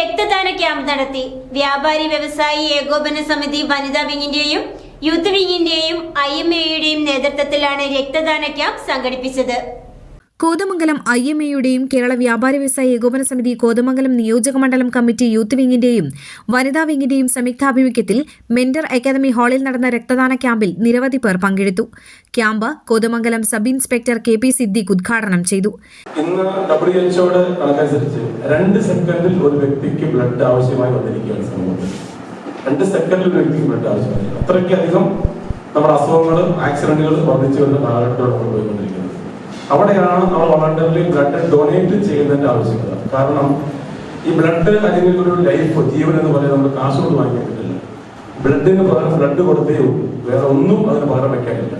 രക്തദാന ക്യാമ്പ് നടത്തി. വ്യാപാരി വ്യവസായി ഏകോപന സമിതി വനിതാ വിങ്ങിന്റെയും യൂത്ത് വിങ്ങിന്റെയും ഐ എം എയുടെയും നേതൃത്വത്തിലാണ് രക്തദാന ക്യാമ്പ് സംഘടിപ്പിച്ചത്. കോതമംഗലം ഐ എം എയുടെയും കേരള വ്യാപാര വ്യവസായ ഏകോപന സമിതി കോതമംഗലം നിയോജക മണ്ഡലം കമ്മിറ്റി യൂത്ത് വിംഗിന്റെയും വനിതാ വിംഗിന്റെയും സംയുക്താഭിമുഖ്യത്തിൽ മെന്റർ അക്കാദമി ഹാളിൽ നടന്ന രക്തദാന ക്യാമ്പിൽ നിരവധി പേർ പങ്കെടുത്തു. Camp Kothamangalam sub inspector K P Siddique ഉദ്ഘാടനം ചെയ്തു. ഇന്ന് ഡബ്ല്യു കണക്കനുസരിച്ച് രണ്ട് സെക്കൻഡിൽ ഒരു വ്യക്തിക്ക് ബ്ലഡ് ആവശ്യമായി വന്നിരിക്കുകയാണ് സമൂഹത്തിൽ രണ്ട് സെക്കൻഡിൽ ഒരു വ്യക്തിക്ക് ബ്ലഡ് ആവശ്യമായി. അത്രയ്ക്ക് അധികം നമ്മുടെ അസുഖങ്ങൾ ആക്സിഡന്റുകൾ വർദ്ധിച്ചു വരുന്ന കാലഘട്ടത്തോടെ നമ്മൾ പോയിക്കൊണ്ടിരിക്കുന്നത്. അവിടെയാണ് നമ്മൾ വളണ്ടറിലി ബ്ലഡ് ഡൊണേറ്റ് ചെയ്യുന്നതിന്റെ ആവശ്യകത. കാരണം ഈ ബ്ലഡ് അല്ലെങ്കിൽ ഒരു ലൈഫ് ജീവൻ എന്ന് പറയുന്നത് നമ്മൾ കാശുകൊണ്ട് വാങ്ങിക്കാൻ പറ്റില്ല ബ്ലഡിന് പകരം ബ്ലഡ് കൊടുത്തേ ഉള്ളൂ. വേറെ ഒന്നും അതിന് പകരം വെക്കാനില്ല.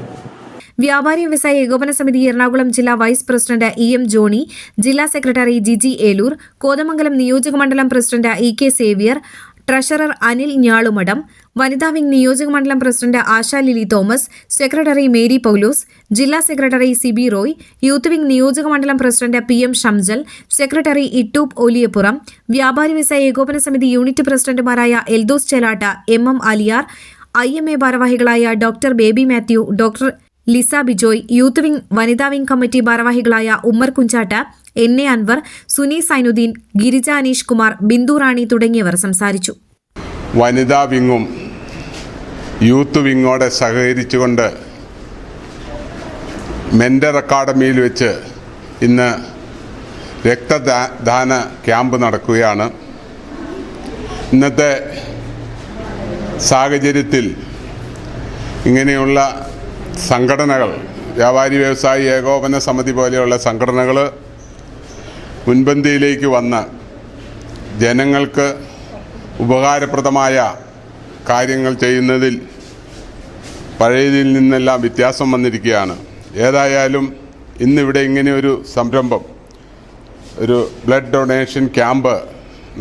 വ്യാപാരി വ്യവസായ ഏകോപന സമിതി എറണാകുളം ജില്ലാ vice president E M Johny ജില്ലാ സെക്രട്ടറി ജിജി ഏലൂർ കോതമംഗലം നിയോജകമണ്ഡലം president E K Xavier treasurer Anil Njalumadom വനിതാ വിംഗ് നിയോജക മണ്ഡലം president Asha Lily Thomas secretary Mary Paulose ജില്ലാ secretary Siby Roy youth wing നിയോജക മണ്ഡലം president P M Shamjal secretary Ittoop Oliyappuram വ്യാപാരി വ്യവസായ ഏകോപന സമിതി യൂണിറ്റ് പ്രസിഡന്റുമാരായ Eldose Chelatta M M Aliyar I M A ഭാരവാഹികളായ doctor Baby Mathew doctor Lisa Bijoy youth wing വനിതാ വിംഗ് കമ്മിറ്റി ഭാരവാഹികളായ ഉമ്മർ കുഞ്ചാട്ട് എൻ എ അൻവർ സുനി സൈനുദ്ദീൻ ഗിരിജ അനീഷ് കുമാർ ബിന്ദു റാണി തുടങ്ങിയവർ സംസാരിച്ചു. വനിതാ വിങ്ങും യൂത്ത് വിങ്ങോടെ സഹകരിച്ചുകൊണ്ട് മെന്റർ അക്കാഡമിയിൽ വെച്ച് ഇന്ന് രക്തദാന ക്യാമ്പ് നടക്കുകയാണ്. ഇന്നത്തെ സാഹചര്യത്തിൽ ഇങ്ങനെയുള്ള സംഘടനകൾ വ്യാപാരി വ്യവസായി ഏകോപന സമിതി പോലെയുള്ള സംഘടനകൾ മുൻപന്തിയിലേക്ക് വന്ന് ജനങ്ങൾക്ക് ഉപകാരപ്രദമായ കാര്യങ്ങൾ ചെയ്യുന്നതിൽ പഴയതിൽ നിന്നെല്ലാം വ്യത്യാസം വന്നിരിക്കുകയാണ്. ഏതായാലും ഇന്നിവിടെ ഇങ്ങനെയൊരു സംരംഭം ഒരു ബ്ലഡ് ഡൊണേഷൻ ക്യാമ്പ്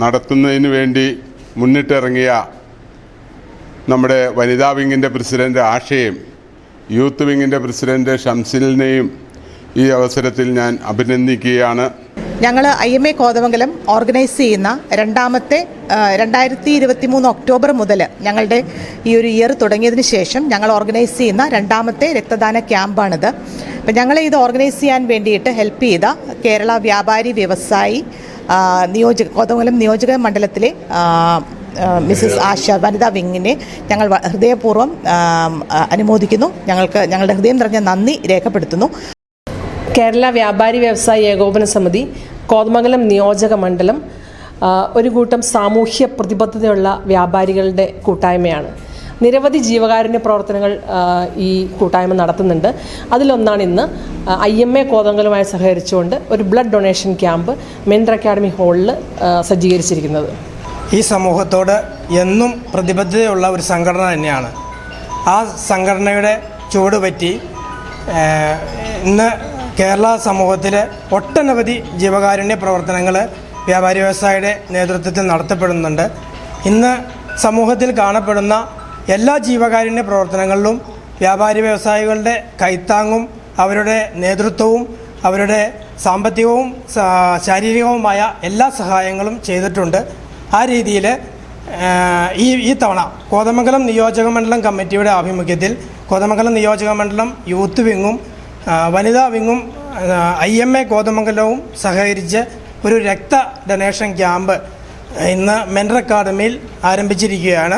നടത്തുന്നതിന് വേണ്ടി മുന്നിട്ടിറങ്ങിയ നമ്മുടെ വനിതാ വിങ്ങിന്റെ പ്രസിഡന്റ് ആഷയും യൂത്ത് വിങ്ങിന്റെ പ്രസിഡന്റ് ഷംസിലിനെയും ഈ അവസരത്തിൽ ഞാൻ അഭിനന്ദിക്കുകയാണ്. ഞങ്ങൾ I M A Kothamangalam organise ചെയ്യുന്ന രണ്ടാമത്തെ രണ്ടായിരത്തി ഇരുപത്തി മൂന്ന് ഒക്ടോബർ മുതൽ ഞങ്ങളുടെ ഈ ഒരു ഇയർ തുടങ്ങിയതിന് ശേഷം ഞങ്ങൾ ഓർഗനൈസ് ചെയ്യുന്ന രണ്ടാമത്തെ രക്തദാന ക്യാമ്പാണിത്. അപ്പം ഞങ്ങളെ ഇത് ഓർഗനൈസ് ചെയ്യാൻ വേണ്ടിയിട്ട് ഹെൽപ്പ് ചെയ്ത കേരള വ്യാപാരി വ്യവസായി നിയോജക കോതമംഗലം നിയോജക മണ്ഡലത്തിലെ മിസ്സസ് ആശ വനിതാ വിങ്ങിനെ ഞങ്ങൾ ഹൃദയപൂർവം അനുമോദിക്കുന്നു. ഞങ്ങൾക്ക് ഞങ്ങളുടെ ഹൃദയം നിറഞ്ഞ നന്ദി രേഖപ്പെടുത്തുന്നു. കേരള വ്യാപാരി വ്യവസായ ഏകോപന സമിതി കോതമംഗലം നിയോജക മണ്ഡലം ഒരു കൂട്ടം സാമൂഹ്യ പ്രതിബദ്ധതയുള്ള വ്യാപാരികളുടെ കൂട്ടായ്മയാണ്. നിരവധി ജീവകാരുണ്യ പ്രവർത്തനങ്ങൾ ഈ കൂട്ടായ്മ നടത്തുന്നുണ്ട്. അതിലൊന്നാണ് ഇന്ന് ഐ എം എ കോതങ്കലുമായി സഹകരിച്ചുകൊണ്ട് ഒരു blood donation camp Mentor academy ഹാളിൽ സജ്ജീകരിച്ചിരിക്കുന്നത്. ഈ സമൂഹത്തോട് എന്നും പ്രതിബദ്ധതയുള്ള ഒരു സംഘടന തന്നെയാണ്. ആ സംഘടനയുടെ ചുവടുപറ്റി ഇന്ന് കേരള സമൂഹത്തിലെ ഒട്ടനവധി ജീവകാരുണ്യ പ്രവർത്തനങ്ങൾ വ്യാപാരി വ്യവസായിയുടെ നേതൃത്വത്തിൽ നടത്തപ്പെടുന്നുണ്ട്. ഇന്ന് സമൂഹത്തിൽ കാണപ്പെടുന്ന എല്ലാ ജീവകാരുണ്യ പ്രവർത്തനങ്ങളിലും വ്യാപാരി വ്യവസായികളുടെ കൈത്താങ്ങും അവരുടെ നേതൃത്വവും അവരുടെ സാമ്പത്തികവും ശാരീരികവുമായ എല്ലാ സഹായങ്ങളും ചെയ്തിട്ടുണ്ട്. ആ രീതിയിൽ ഈ ഈ തവണ കോതമംഗലം നിയോജക മണ്ഡലം കമ്മിറ്റിയുടെ ആഭിമുഖ്യത്തിൽ കോതമംഗലം നിയോജക മണ്ഡലം യൂത്ത് വിങ്ങും വനിതാ വിങ്ങും ഐ എം എ കോതമംഗലവും സഹകരിച്ച് ഒരു രക്ത ഡൊണേഷൻ ക്യാമ്പ് ഇന്ന് മെൻഡർ അക്കാദമിയിൽ ആരംഭിച്ചിരിക്കുകയാണ്.